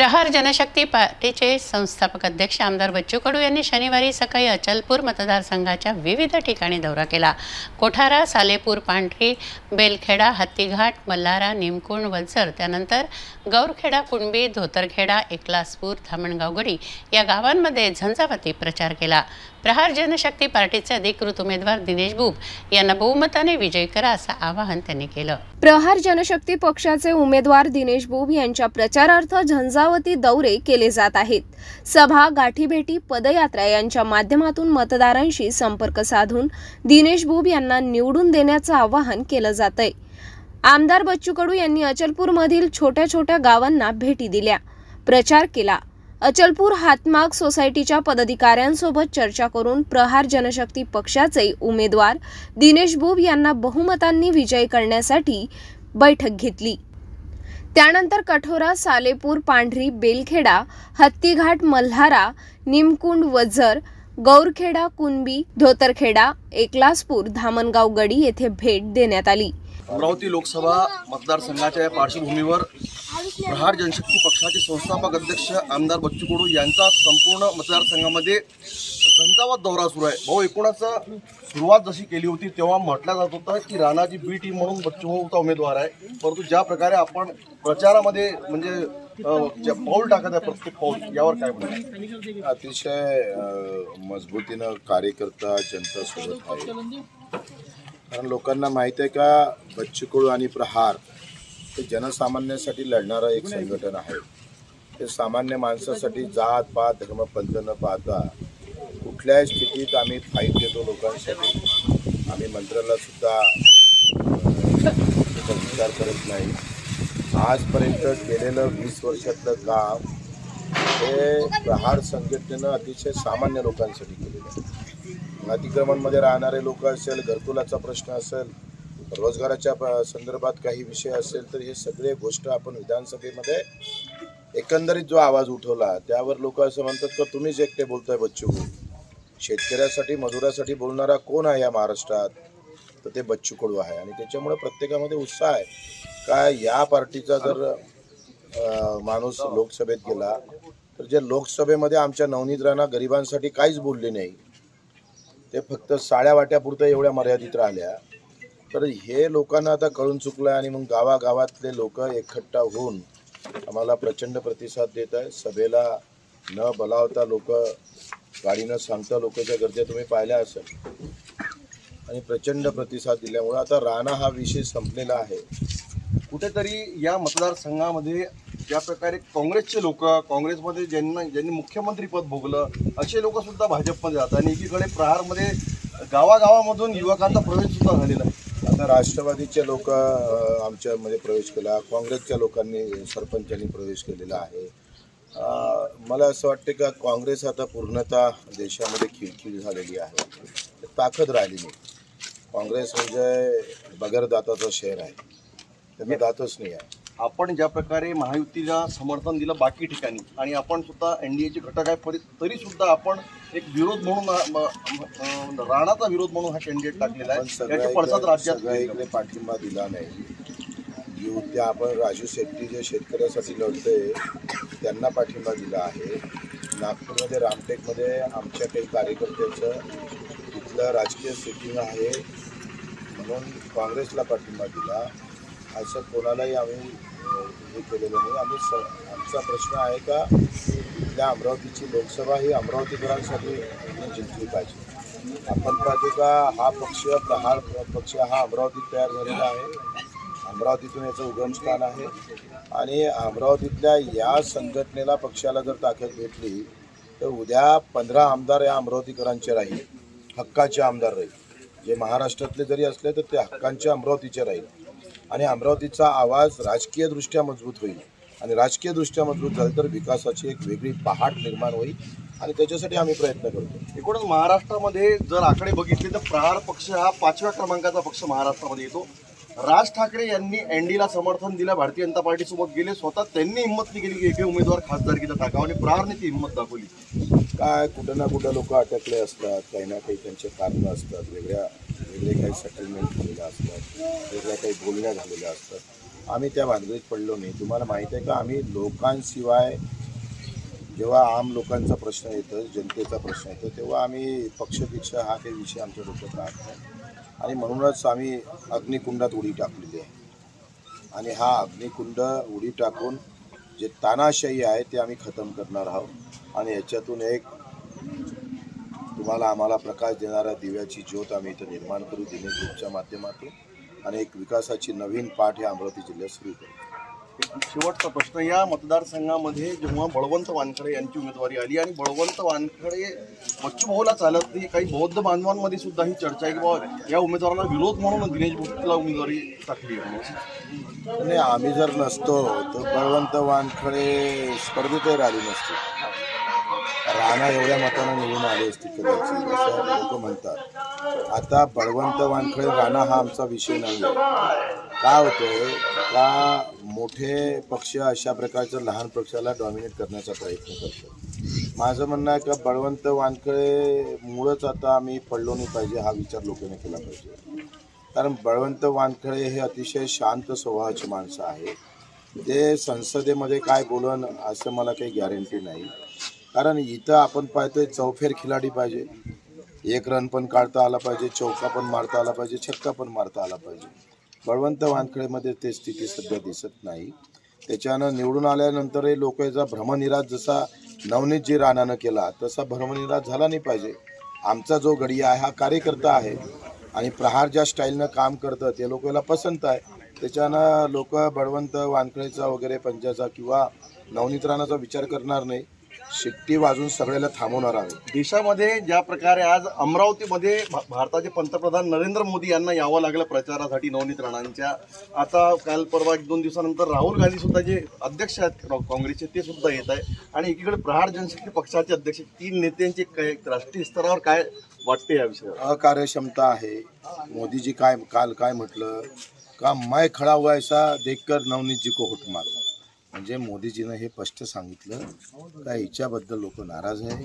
प्रहार जनशक्ती पार्टीचे संस्थापक अध्यक्ष आमदार बच्चू कडू यांनी शनिवारी सकाळी अचलपूर मतदारसंघाच्या विविध ठिकाणी दौरा केला. कोठारा सालेपूर पांढरी बेलखेडा हत्तीघाट मल्हारा निमकुंड वलसर त्यानंतर गौरखेडा कुणबी धोतरखेडा एकलासपूर धामणगावगडी या गावांमध्ये झंझावाती प्रचार केला. प्रहार जनशक्ती पार्टीचे अधिकृत उमेदवार दिनेश बुब यांना बहुमताने विजयी करा असं आवाहन त्यांनी केलं. प्रहार जनशक्ती पक्षाचे उमेदवार दिनेश बुब यांच्या प्रचारार्थ झंझावती दौरे केले जात आहेत. सभा गाठीभेटी पदयात्रा यांच्या माध्यमातून मतदारांशी संपर्क साधून दिनेश बुब यांना निवडून देण्याचं आवाहन केलं जात आहे आमदार बच्चू कडू यांनी अचलपूरमधील छोट्या छोट्या गावांना भेटी दिल्या. प्रचार केला. अचलपूर हातमाग सोसायटीच्या पदाधिकाऱ्यांसोबत चर्चा करून प्रहार जनशक्ती पक्षाचे उमेदवार दिनेश बुब यांना बहुमतांनी विजयी करण्यासाठी बैठक घेतली. त्यानंतर कठोरा सालेपूर पांढरी बेलखेडा हत्तीघाट मल्हारा निमकुंड वझर गौरखेडा कुणबी धोतरखेडा एकलासपूर धामणगाव गडी येथे भेट देण्यात आली. अमरावती लोकसभा मतदारसंघाच्या या पार्श्वभूमीवर प्रहार जनशक्ती पक्षाचे संस्थापक अध्यक्ष आमदार बच्चू कडू यांचा संपूर्ण मतदारसंघामध्ये झंझावात दौरा सुरू आहे. भाऊ एकूणच सुरुवात जशी केली होती तेव्हा म्हटलं जात होतं की राणाची बी टीम म्हणून बच्चू भाऊचा उमेदवार आहे. परंतु ज्या प्रकारे आपण प्रचारामध्ये म्हणजे जे पाऊल टाकत आहे प्रत्येक पाऊल यावर काय म्हणणं अतिशय मजबूतीनं कार्यकर्ता जनता सोबत आहे. कारण लोकांना माहीत आहे का बच्चूकुळ आणि प्रहार हे जनसामान्यासाठी लढणारं एक संघटन आहे. ते सामान्य माणसासाठी जात पात धर्म पंथ न पाहता कुठल्याही स्थितीत आम्ही फाईट देतो लोकांसाठी. आम्ही मंत्र्याला सुद्धा विचार करत नाही. आजपर्यंत केलेलं वीस वर्षातलं काम हे प्रहार संघटनेनं अतिशय सामान्य लोकांसाठी केलेलं आहे. अतिक्रमणमध्ये राहणारे लोक असेल घरकुलाचा प्रश्न असेल रोजगाराच्या संदर्भात काही विषय असेल तर हे सगळे गोष्ट आपण विधानसभेमध्ये एकंदरीत जो आवाज उठवला त्यावर लोक असं म्हणतात का तुम्हीच एकटे बोलताय बच्चू. शेतकऱ्यासाठी मजुरासाठी बोलणारा कोण आहे या महाराष्ट्रात? तर ते बच्चू कडू आहे. आणि त्याच्यामुळे प्रत्येकामध्ये उत्साह आहे. का या पार्टीचा जर माणूस लोकसभेत गेला तर जे लोकसभेमध्ये आमच्या नवनीत राणा गरिबांसाठी काहीच बोलले नाही ते फक्त साड्या वाट्यापुरतं एवढ्या मर्यादित राहिल्या. तर हे लोकांना आता कळून चुकलं आणि मग गावागावातले लोक एकखट्टा होऊन आम्हाला प्रचंड प्रतिसाद देत आहे सभेला न बलावता लोक गाडीनं सांगता लोकांच्या गर्दी तुम्ही पाहिल्या असेल. आणि प्रचंड प्रतिसाद दिल्यामुळे आता राणा हा विषय संपलेला आहे. कुठेतरी या मतदारसंघामध्ये ज्या प्रकारे काँग्रेसचे लोक काँग्रेसमध्ये ज्यांना ज्यांनी मुख्यमंत्री पद भोगलं असे लोक सुद्धा भाजपमध्ये जातात आणि एकीकडे प्रहारमध्ये गावागावामधून युवकांचा प्रवेश सुद्धा झालेला आहे. आता राष्ट्रवादीचे लोक आमच्यामध्ये प्रवेश केला. काँग्रेसच्या लोकांनी सरपंचांनी प्रवेश केलेला आहे. मला असं वाटतं का काँग्रेस आता पूर्णतः देशामध्ये खिळखिळ झालेली आहे. ताकद राहिली नाही. काँग्रेस म्हणजे बगर दाताचं शहर आहे. त्यांना दातच नाही आहे. आपण ज्या प्रकारे महायुतीला समर्थन दिलं बाकी ठिकाणी आणि आपण सुद्धा एन डी एचे घटक आहे परी- तरी सुद्धा आपण एक विरोध म्हणून राणाचा विरोध म्हणून हा कॅन्डिडेट टाकलेला आहे. पडसाद राज्यात पाठिंबा दिला नाही. युद्ध आपण राजू शेट्टी जे शेतकऱ्यासाठी लढतोय त्यांना पाठिंबा दिला आहे. नागपूरमध्ये रामटेकमध्ये आमच्या काही कार्यकर्त्याचं तिथलं राजकीय सेटिंग आहे. म्हणून काँग्रेसला पाठिंबा दिला. असं कोणालाही आम्ही हे केलेलं नाही आम्ही स आमचा प्रश्न आहे का इथल्या अमरावतीची लोकसभा ही अमरावतीकरांसाठी जिंकली पाहिजे. आपण पाहतो का हा पक्ष प्रहार पक्ष हा अमरावतीत तयार झालेला आहे. अमरावतीतून याचं उगमस्थान आहे. आणि अमरावतीतल्या या संघटनेला पक्षाला जर ताकद भेटली तर उद्या पंधरा आमदार या अमरावतीकरांचे राहील. हक्काचे आमदार राहील. जे महाराष्ट्रातले जरी असले तर ते हक्कांचे अमरावतीचे राहील. आणि अमरावतीचा आवाज राजकीयदृष्ट्या मजबूत होईल. आणि राजकीयदृष्ट्या मजबूत झाली तर विकासाची एक वेगळी पहाट निर्माण होईल. आणि त्याच्यासाठी आम्ही प्रयत्न करतो. एकूणच महाराष्ट्रामध्ये जर आकडे बघितले तर प्रहार पक्ष हा पाचव्या क्रमांकाचा पक्ष महाराष्ट्रामध्ये येतो. राज ठाकरे यांनी एनडीला समर्थन दिलं. भारतीय जनता पार्टीसोबत गेले. स्वतः त्यांनी हिंमत नाही केली की एके उमेदवार खासदारकीचा टाकावा आणि प्रहारने ती हिंमत दाखवली. काय कुठं ना कुठं लोक अटकले असतात. काही ना काही त्यांचे कारणं असतात. वेगळ्या वेगळे काही सेटलमेंट झालेल्या असतात वेगळ्या काही बोलण्या झालेल्या असतात. आम्ही त्या भानगडीत पडलो नाही. तुम्हाला माहीत आहे का आम्ही लोकांशिवाय जेव्हा आम लोकांचा प्रश्न येतो जनतेचा प्रश्न येतो तेव्हा आम्ही पक्षपेक्ष हा काही विषय आमच्या डोक्यात राहत नाही. आणि म्हणूनच आम्ही अग्निकुंडात उडी टाकलेली आहे. आणि हा अग्निकुंड उडी टाकून जे तानाशाही आहे ते आम्ही खतम करणार आहोत. आणि याच्यातून एक तुम्हाला आम्हाला प्रकाश देणाऱ्या दिव्याची ज्योत आम्ही इथं निर्माण करू दिनेश ग्रुपच्या माध्यमातून. आणि एक विकासाची नवीन पाठ हे अमरावती जिल्ह्यात सुरू करू. शेवटचा प्रश्न या मतदारसंघामध्ये जेव्हा बळवंत वानखडे यांची उमेदवारी आली आणि बळवंत वानखडे बच्चू भाऊला चालत नाही काही बौद्ध बांधवांमध्ये सुद्धा ही चर्चा आहे की बाबा या उमेदवाराला विरोध म्हणून दिनेश भोसलेला उमेदवारी टाकली आहे. आम्ही जर नसतो तर बळवंत वानखडे स्पर्धेतही राहिली नसते. राणा एवढ्या मतानं निवडून आले असते कदाचित असं लोक म्हणतात. आता बळवंत वानखळे राणा हा आमचा विषय नाही आहे काय होतंय? का मोठे पक्ष अशा प्रकारच्या लहान पक्षाला डॉमिनेट करण्याचा प्रयत्न करतो माझं म्हणणं आहे का बळवंत वानखळे मुळंच आता आम्ही पडलो नाही पाहिजे हा विचार लोकांनी केला पाहिजे. कारण बळवंत वानखळे हे अतिशय शांत स्वभावाची माणसं आहे ते संसदेमध्ये काय बोलन असं मला काही गॅरंटी नाही. कारण इथं आपण पाहतोय चौफेर खिलाडी पाहिजे. एक रन पण काढता आला पाहिजे चौका पण मारता आला पाहिजे छक्का पण मारता आला पाहिजे. बळवंत वानखळेमध्ये ते स्थिती सध्या दिसत नाही. त्याच्यानं निवडून आल्यानंतरही लोक याचा भ्रमनिराश जसा नवनीतजी राणानं केला तसा भ्रमनिराश झाला नाही पाहिजे. आमचा जो गडी आहे हा कार्यकर्ता आहे आणि प्रहार ज्या स्टाईलनं काम करतं ते लोकांना पसंत आहे. त्याच्यानं लोक बळवंत वानखळेचा वगैरे पंचाचा किंवा नवनीत राणाचा विचार करणार नाही. शिट्टी वाजून सगळ्याला थांबवणार आहे देशामध्ये ज्या प्रकारे आज अमरावतीमध्ये भा- भारताचे पंतप्रधान नरेंद्र मोदी यांना यावं लागलं प्रचारासाठी नवनीत राणांच्या आता काल परवा एक दोन दिवसानंतर राहुल गांधी सुद्धा जे अध्यक्ष आहेत काँग्रेसचे ते सुद्धा येत आहे आणि एकीकडे प्रहार जनशक्ती पक्षाचे अध्यक्ष तीन नेत्यांचे काय राष्ट्रीय स्तरावर काय वाटते या विषयावर? अकार्यक्षमता आहे. मोदीजी काय काल काय म्हटलं? का मैं खडा हुआ ऐसा देखकर नवनीत जी को हुट मारो म्हणजे मोदीजीनं हे स्पष्ट सांगितलं का हिच्याबद्दल लोक नाराज आहे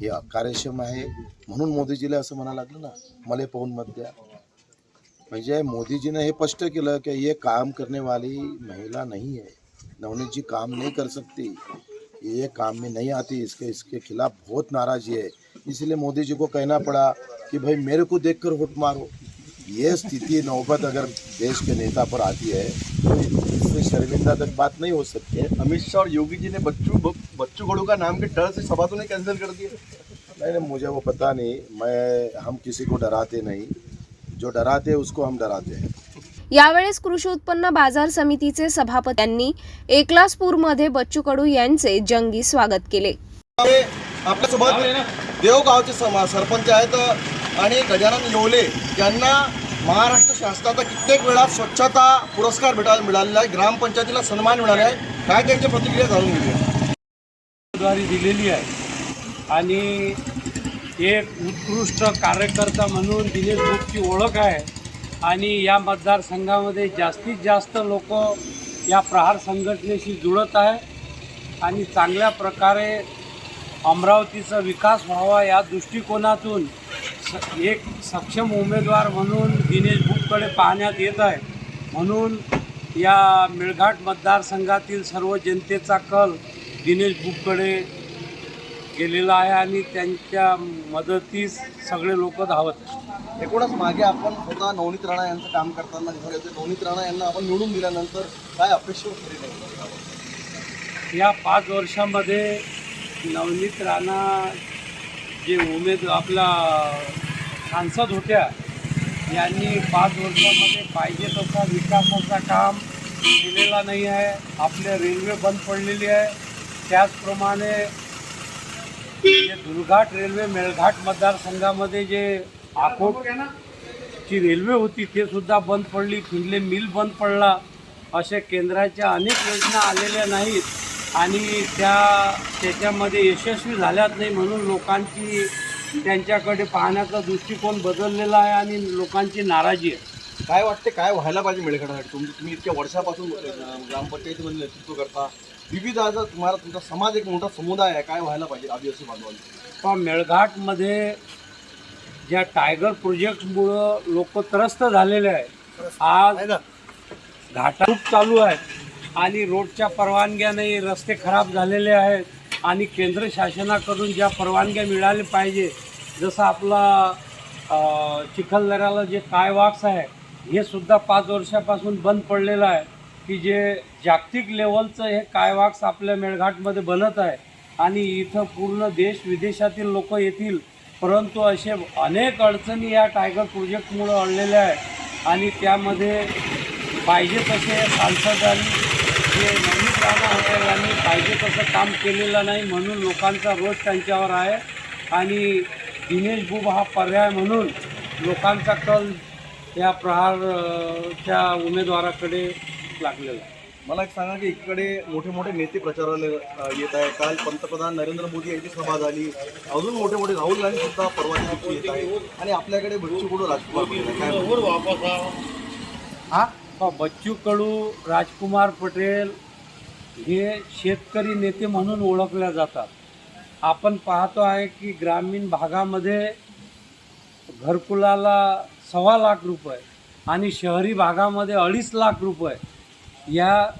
हे अकार्यक्षम आहे. म्हणून मोदीजीला असं म्हणा लागलं ना मले पाहून मत द्या. म्हणजे मोदीजीने हे स्पष्ट केलं की ये काम करने वाली महिला नहीं है नवनीत जी काम नहीं कर सकती. ये काम में नहीं आती इसके इसके खिलाफ बहुत नाराजी है इसलिए मोदी जी को कहना पड़ा कि भाई मेरे को देखकर वोट मारो। ये स्थिति नौबत अगर देश के नेता पर आती है तो इससे शर्मिंदा तक बात नहीं हो सकती है। अमित शाह और योगी जी ने बच्चू बच्चू कडू का नाम के डर से सभा तो नहीं कैंसिल कर दिया। नहीं नहीं मुझे वो पता नहीं। मैं हम किसी को डराते नहीं। जो डराते हैं उसको हम डराते हैं। यावेळेस कृषी उत्पन्न बाजार समितीचे सभापती यांनी एकलासपूरमध्ये बच्चू कडू यांचे जंगी स्वागत केले. हे आपल्यासोबत देवगावचे सरपंच आहेत आणि गजानन येवले यांना महाराष्ट्र शासनाचा कित्येक वेळा स्वच्छता पुरस्कार भेटायला मिळालेला आहे. ग्रामपंचायतीला सन्मान मिळाला आहे. काय त्यांची प्रतिक्रिया जाणून घेऊया. उमेदवारी दिलेली आहे. आणि एक उत्कृष्ट कार्यकर्ता म्हणून दिनेश बुकची ओळख आहे. आणि या मतदारसंघामध्ये जास्तीत जास्त लोक या प्रहार संघटनेशी जुळत आहे. आणि चांगल्या प्रकारे अमरावतीचा विकास व्हावा या दृष्टिकोनातून एक सक्षम उमेदवार म्हणून दिनेश बुककडे पाहण्यात येत आहे. म्हणून या मेळघाट मतदारसंघातील सर्व जनतेचा कल दिनेश बुककडे गेलेला आहे आणि त्यांच्या मदतीस सगळे लोक धावत आहेत. एकूणच मागे आपण स्वतः नवनीत राणा यांचं काम करताना दिसून येते नवनीत राणा यांना आपण निवडून दिल्यानंतर काय अपेक्षा होती या पाच वर्षामध्ये नवनीत राणा जे उमेद आपला सांसद होत्या यांनी पाच वर्षामध्ये पाहिजे तसा विकासाचा काम केलेला नाही आहे. आपले रेल्वे बंद पडलेली आहे. त्याचप्रमाणे जे दुर्घाट रेल्वे मेळघाट मतदारसंघामध्ये जे आकोट ची रेल्वे होती ते सुद्धा बंद पडली. फिरले मिल बंद पडला. अशा केंद्राच्या अनेक योजना आलेल्या नाहीत. आणि त्या त्याच्यामध्ये यशस्वी झाल्याच नाही म्हणून लोकांची त्यांच्याकडे पाहण्याचा दृष्टिकोन बदललेला आहे आणि लोकांची नाराजी आहे. काय वाटते काय व्हायला पाहिजे मेळघाटासाठी? तुम्ही तुम्ही इतक्या वर्षापासून ग्रामपंचायतीमध्ये नेतृत्व करता. विविध आज तुम्हाला तुमचा समाज एक मोठा समुदाय आहे. काय व्हायला पाहिजे आदिवासी बांधवांचा पण मेळघाटमध्ये ज्या टायगर प्रोजेक्टमुळं लोक त्रस्त झालेले आहे आज घाटा खूप चालू आहे. आणि रोडच्या परवानग्या नाही रस्ते खराब झालेले आहेत. आणि केंद्र शासनाकडून ज्या परवानग्या मिळाल्या पाहिजे जसं आपला चिखलदऱ्याला जे कायवाक्स आहे हे सुद्धा पाच वर्षापासून बंद पडलेलं आहे. की जे जागतिक लेवलचं हे कायवाक्स आपल्या मेळघाटमध्ये बनत आहे. आणि इथं पूर्ण देश विदेशातील लोक येतील. परंतु असे अनेक अडचणी या टायगर प्रोजेक्टमुळं अडलेल्या आहेत. आणि त्यामध्ये पाहिजे तसे सांसदांनी जे नवनीत राणा होते यांनी पाहिजे तसं काम केलेलं नाही म्हणून लोकांचा रोष त्यांच्यावर आहे. आणि दिनेश बुब हा पर्याय म्हणून लोकांचा कल या प्रहारच्या उमेदवाराकडे लागलेला आहे. मला एक सांगा की इकडे मोठे मोठे नेते प्रचाराला येत आहे काल पंतप्रधान नरेंद्र मोदी यांची सभा झाली. अजून मोठे मोठे राहुल गांधी सुद्धा परवा दिवशी येत आहे आणि आपल्याकडे बच्चू कडू राजकुमार. काय म्हणतात? हा प- बच्चू कडू राजकुमार पटेल हे शेतकरी नेते म्हणून ओळखल्या जातात. आपण पाहतो आहे की ग्रामीण भागामध्ये घरकुलाला सव्वा लाख रुपये आणि शहरी भागामध्ये अडीच लाख रुपये या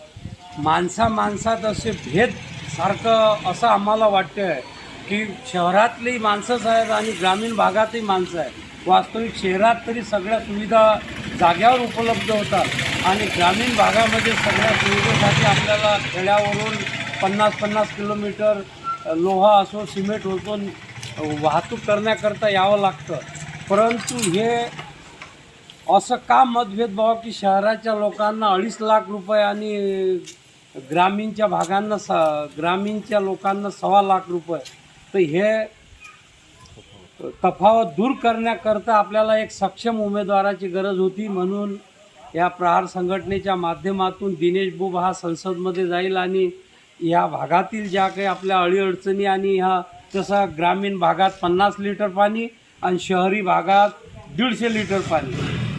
माणसा माणसात असे भेद सारखं असं आम्हाला वाटतं आहे की शहरातली माणसंच आहेत आणि ग्रामीण भागातही माणसं आहेत. वास्तविक शहरात तरी सगळ्या सुविधा जाग्यावर उपलब्ध होतात. आणि ग्रामीण भागामध्ये सगळ्या सुविधेसाठी आपल्याला खेड्यावरून पन्नास पन्नास किलोमीटर लोहा असो सिमेंट होतो वाहतूक करण्याकरता यावं लागतं. परंतु हे असं का मतभेदभाव की शहराच्या लोकांना अडीच लाख रुपये आणि ग्रामीणच्या भागांना स ग्रामीणच्या लोकांना सव्वा लाख रुपये? तर हे तफावत दूर करण्याकरता आपल्याला एक सक्षम उमेदवाराची गरज होती म्हणून या प्रहार संघटनेच्या माध्यमातून दिनेश बुब हा संसदमध्ये जाईल आणि या भागातील ज्या काही आपल्या अडीअडचणी आणि ह्या जसं ग्रामीण भागात पन्नास लिटर पाणी आणि शहरी भागात दीडशे लिटर पाणी.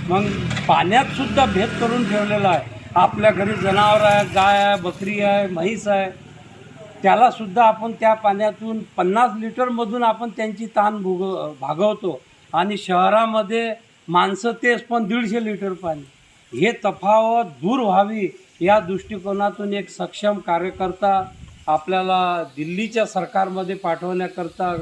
मग पाण्यातसुद्धा भेद करून ठेवलेला आहे. आपल्या घरी जनावर आहे गाय आहे बकरी आहे म्हैस आहे. त्यालासुद्धा आपण त्या पाण्यातून पन्नास लिटरमधून आपण त्यांची ताण भोग भागवतो. आणि शहरामध्ये माणसं तेच पण दीडशे लिटर पाणी. हे तफावत दूर व्हावी या दृष्टिकोनातून एक सक्षम कार्यकर्ता आपल्याला दिल्लीच्या सरकारमध्ये पाठवण्याकरता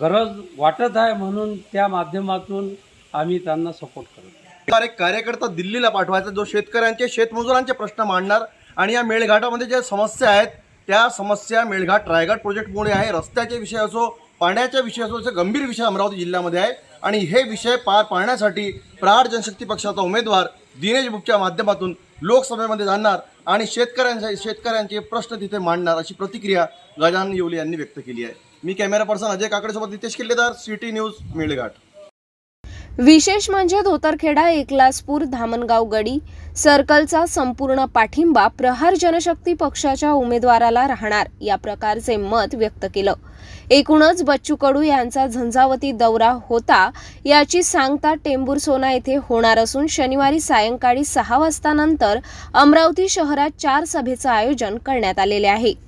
गरज वाटत आहे म्हणून त्या माध्यमातून आम्ही त्यांना सपोर्ट करतो एक कार्यकर्ता दिल्लीला पाठवायचा जो शेतकऱ्यांचे शेतमजुरांचे प्रश्न मांडणार आणि या मेळघाटामध्ये ज्या समस्या आहेत त्या समस्या मेळघाट रायगड प्रोजेक्टमुळे आहे. रस्त्याचे विषय असो पाण्याच्या विषय असो असे गंभीर विषय अमरावती जिल्ह्यामध्ये आहे. आणि हे विषय पार पाडण्यासाठी प्रहार जनशक्ती पक्षाचा उमेदवार दिनेश बुकच्या माध्यमातून लोकसभेमध्ये जाणार आणि शेतकऱ्यांसाठी शेतकऱ्यांचे प्रश्न तिथे मांडणार अशी प्रतिक्रिया गजानन येवले यांनी व्यक्त केली आहे. मी कॅमेरा पर्सन अजय काकडेसोबत नितेश किल्लेदार सिटी न्यूज मेळघाट. विशेष म्हणजे धोतरखेडा एकलासपूर धामणगाव गडी सर्कलचा संपूर्ण पाठिंबा प्रहार जनशक्ती पक्षाच्या उमेदवाराला राहणार या प्रकारचे मत व्यक्त केलं. एकूणच बच्चू कडू यांचा झंझावती दौरा होता याची सांगता टेंभुरसोना येथे होणार असून शनिवारी सायंकाळी सहा वाजतानंतर अमरावती शहरात चार सभेचं आयोजन करण्यात आलेले आहे.